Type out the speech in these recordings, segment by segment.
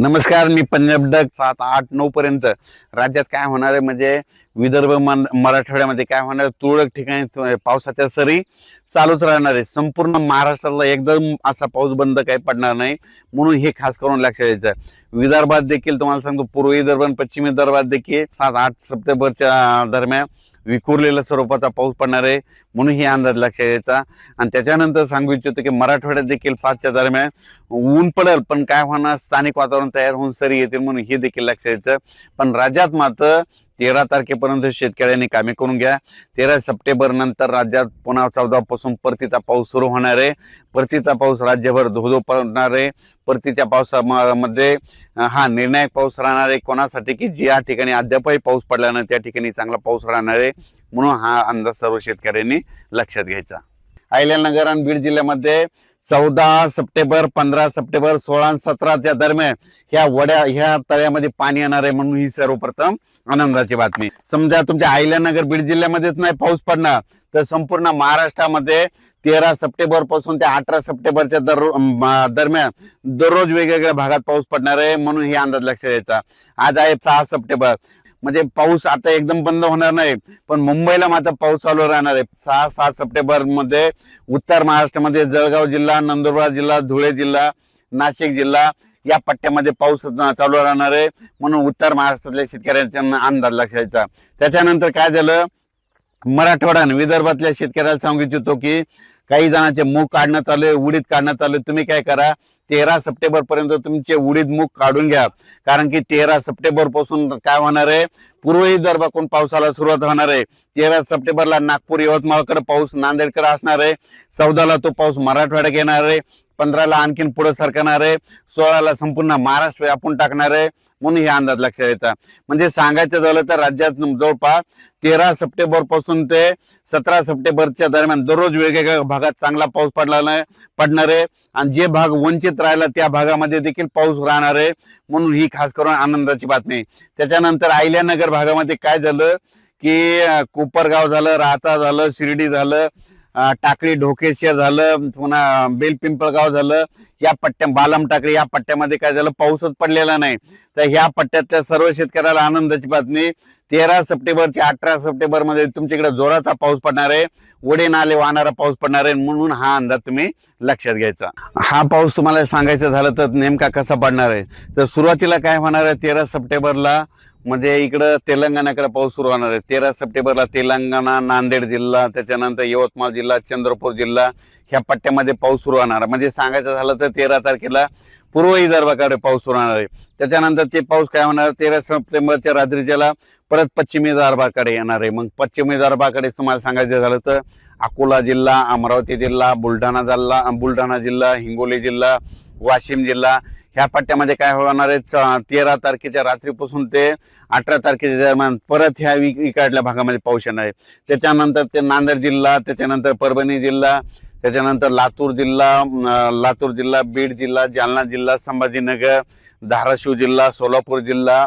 नमस्कार मी पंजाब डग सात आठ नऊ पर्यंत. राज्यात काय होणार आहे? म्हणजे विदर्भ मन मराठवाड्यामध्ये काय होणार आहे, तुरळक ठिकाणी पावसाच्या सरी चालूच राहणार आहे. संपूर्ण महाराष्ट्राला एकदम असा पाऊस बंद काही पडणार नाही म्हणून हे खास करून लक्षात द्यायचं विदर्भात देखील तुम्हाला सांगतो पूर्व विदर्भ आणि पश्चिम विदर्भात देखील सात आठ सप्टेंबरच्या दरम्यान विखुरलेल्या स्वरूपाचा पाऊस पडणार आहे म्हणून हे अंदाज लक्षात द्यायचा आणि त्याच्यानंतर सांगू इच्छितो की मराठवाड्यात देखील सातच्या दरम्यान ऊन पडेल पण काय होणार? स्थानिक वातावरण तयार होऊन सरी येतील म्हणून हे देखील लक्षात द्यायचं पण राज्यात मात्र तेरा तारखेपर्यंत शेतकऱ्यांनी कामे करून घ्या. तेरा सप्टेंबर नंतर राज्यात पुन्हा चौदापासून परतीचा पाऊस सुरू होणार आहे. परतीचा पाऊस राज्यभर धोधो पडणार आहे. परतीच्या पावसामध्ये हा निर्णायक पाऊस राहणार आहे. कोणासाठी? की ज्या ठिकाणी अद्यापही पाऊस पडला नाही त्या ठिकाणी चांगला पाऊस राहणार आहे. म्हणून हा अंदाज सर्व शेतकऱ्यांनी लक्षात घ्यायचा. अहिल्यानगर आणि बीड जिल्ह्यामध्ये चौदा सप्टेंबर पंधरा सप्टेंबर सोळा सतराच्या दरम्यान ह्या वड्या ह्या तळ्यामध्ये पाणी येणार आहे म्हणून ही सर्वप्रथम आनंदाची बातमी. समजा तुमच्या अहिल्यानगर बीड जिल्ह्यामध्येच नाही पाऊस पडणार तर संपूर्ण महाराष्ट्रामध्ये तेरा सप्टेंबरपासून ते अठरा सप्टेंबरच्या दर दरम्यान दररोज वेगवेगळ्या भागात पाऊस पडणार आहे म्हणून हे अंदाज लक्षात द्यायचा आज आहे सहा सप्टेंबर. म्हणजे पाऊस आता एकदम बंद होणार नाही पण मुंबईला मात्र पाऊस चालू राहणार आहे. सहा सात सप्टेंबरमध्ये उत्तर महाराष्ट्रामध्ये जळगाव जिल्हा नंदुरबार जिल्हा धुळे जिल्हा नाशिक जिल्हा या पट्ट्यामध्ये पाऊस चालू राहणार आहे. म्हणून उत्तर महाराष्ट्रातल्या शेतकऱ्यांच्या अंदाज लक्षात त्याच्यानंतर काय झालं? मराठवाडा आणि विदर्भातल्या शेतकऱ्याला सांगू इच्छितो की काही जणांचे मूग काढणं चालू आहे उडीद काढणं चालू आहे. तुम्ही काय करा? तेरा सप्टेंबर पर्यंत तुमचे उडीद मूग काढून घ्या. कारण की तेरा सप्टेंबरपासून काय होणार आहे? पूर्व विदर्भाकडून पावसाला सुरुवात होणार आहे तेरा सप्टेंबरला नागपूर यवतमाळकडे पाऊस नांदेडकडे असणार आहे. चौदाला तो पाऊस मराठवाड्यात येणार आहे. पंधराला आणखीन पुढे सरकणार आहे. सोळाला संपूर्ण महाराष्ट्र व्यापून टाकणार आहे. म्हणून हे अंदाज लक्षात येतात म्हणजे सांगायचं झालं तर राज्यात जवळपास तेरा सप्टेंबरपासून ते सतरा सप्टेंबरच्या दरम्यान दररोज वेगवेगळ्या भागात चांगला पाऊस पडला नाही पडणार आहे. आणि जे भाग वंचित राहिला त्या भागामध्ये देखील पाऊस राहणार आहे. म्हणून ही खास करून आनंदाची बातमी आहे. त्याच्यानंतर अहिल्यानगर भागामध्ये काय झालं की कोपरगाव झालं राहता झालं शिर्डी झालं टाकळी ढोकेशिया झालं पुन्हा बेलपिंपळगाव झालं. या पट्ट्या बालम टाकळी या पट्ट्यामध्ये काय झालं? पाऊसच पडलेला नाही. तर ह्या पट्ट्यातल्या सर्व शेतकऱ्याला आनंदाची बातमी तेरा सप्टेंबर ते अठरा सप्टेंबरमध्ये तुमच्याकडे जोराचा पाऊस पडणार आहे. वडे नाले वाहणारा पाऊस पडणार आहे म्हणून हा अंदाज तुम्ही लक्षात घ्यायचा. हा पाऊस तुम्हाला सांगायचं झालं तर नेमका कसा पडणार आहे? तर सुरुवातीला काय होणार आहे? तेरा सप्टेंबरला म्हणजे इकडं तेलंगणाकडे पाऊस सुरू होणार आहे. तेरा सप्टेंबरला तेलंगणा नांदेड जिल्हा त्याच्यानंतर यवतमाळ जिल्हा चंद्रपूर जिल्हा ह्या पट्ट्यामध्ये पाऊस सुरू होणार आहे. म्हणजे सांगायचं झालं तर तेरा तारखेला पूर्व विदर्भाकडे पाऊस होणार आहे. त्याच्यानंतर ते पाऊस काय होणार तेरा सप्टेंबरच्या रात्रीच्याला परत पश्चिम विदर्भाकडे येणार आहे. मग पश्चिम विदर्भाकडे तुम्हाला सांगायचं झालं तर अकोला जिल्हा अमरावती जिल्हा बुलढाणा जिल्हा बुलढाणा जिल्हा हिंगोली जिल्हा वाशिम जिल्हा. ह्या पट्ट्यामध्ये काय होणार आहे? तेरा तारखेच्या रात्रीपासून ते अठरा तारखेच्या दरम्यान परत ह्या इकडल्या भागामध्ये पाऊस येणार आहे. त्याच्यानंतर ते नांदेड जिल्हा त्याच्यानंतर परभणी जिल्हा त्याच्यानंतर लातूर जिल्हा लातूर जिल्हा बीड जिल्हा जालना जिल्हा संभाजीनगर धाराशिव जिल्हा सोलापूर जिल्हा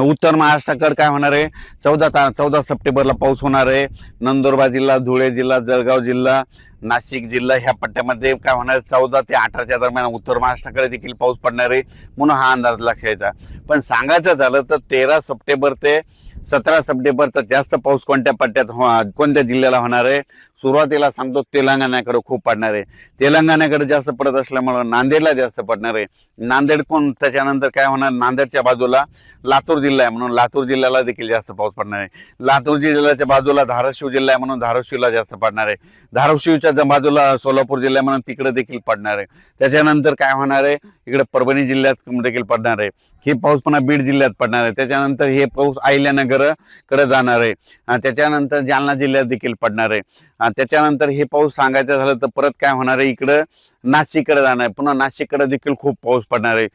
उत्तर महाराष्ट्राकडे काय होणार आहे? चौदा ता चौदा सप्टेंबरला पाऊस होणार आहे. नंदुरबार जिल्हा धुळे जिल्हा जळगाव जिल्हा नाशिक जिल्हा ह्या पट्ट्यामध्ये काय होणार आहे? चौदा ते अठराच्या दरम्यान उत्तर महाराष्ट्राकडे देखील पाऊस पडणार आहे. म्हणून हा अंदाज लक्षात यायचा पण सांगायचं झालं तर तेरा सप्टेंबर ते सतरा सप्टेंबर तर जास्त पाऊस कोणत्या पट्ट्यात हो- कोणत्या जिल्ह्याला होणार आहे? सुरुवातीला सांगतो तेलंगणाकडे खूप पडणार. आहे तेलंगणाकडे जास्त पडत असल्यामुळं नांदेडला जास्त पडणार. आहे नांदेड कोण? त्याच्यानंतर काय होणार? नांदेडच्या बाजूला लातूर जिल्हा आहे म्हणून लातूर जिल्ह्याला देखील जास्त पाऊस पडणार आहे. लातूर जिल्ह्याच्या बाजूला धाराशिव जिल्हा आहे म्हणून धाराशिवला जास्त पडणार आहे. धाराशिवच्या बाजूला सोलापूर जिल्हा आहे म्हणून तिकडे देखील पडणार आहे. त्याच्यानंतर काय होणार आहे? इकडे परभणी जिल्ह्यात देखील पडणार आहे. हे पाऊस पुन्हा बीड जिल्ह्यात पडणार आहे. त्याच्यानंतर हे पाऊस अहिल्यानगरकडे जाणार आहे. त्याच्यानंतर जालना जिल्ह्यात देखील पडणार आहे. त्याच्यानंतर हे पाऊस सांगायचं झालं तर परत काय होणार आहे? इकडं नाशिककडे जाणार आहे. पुन्हा नाशिककडे देखील खूप पाऊस पडणार आहे.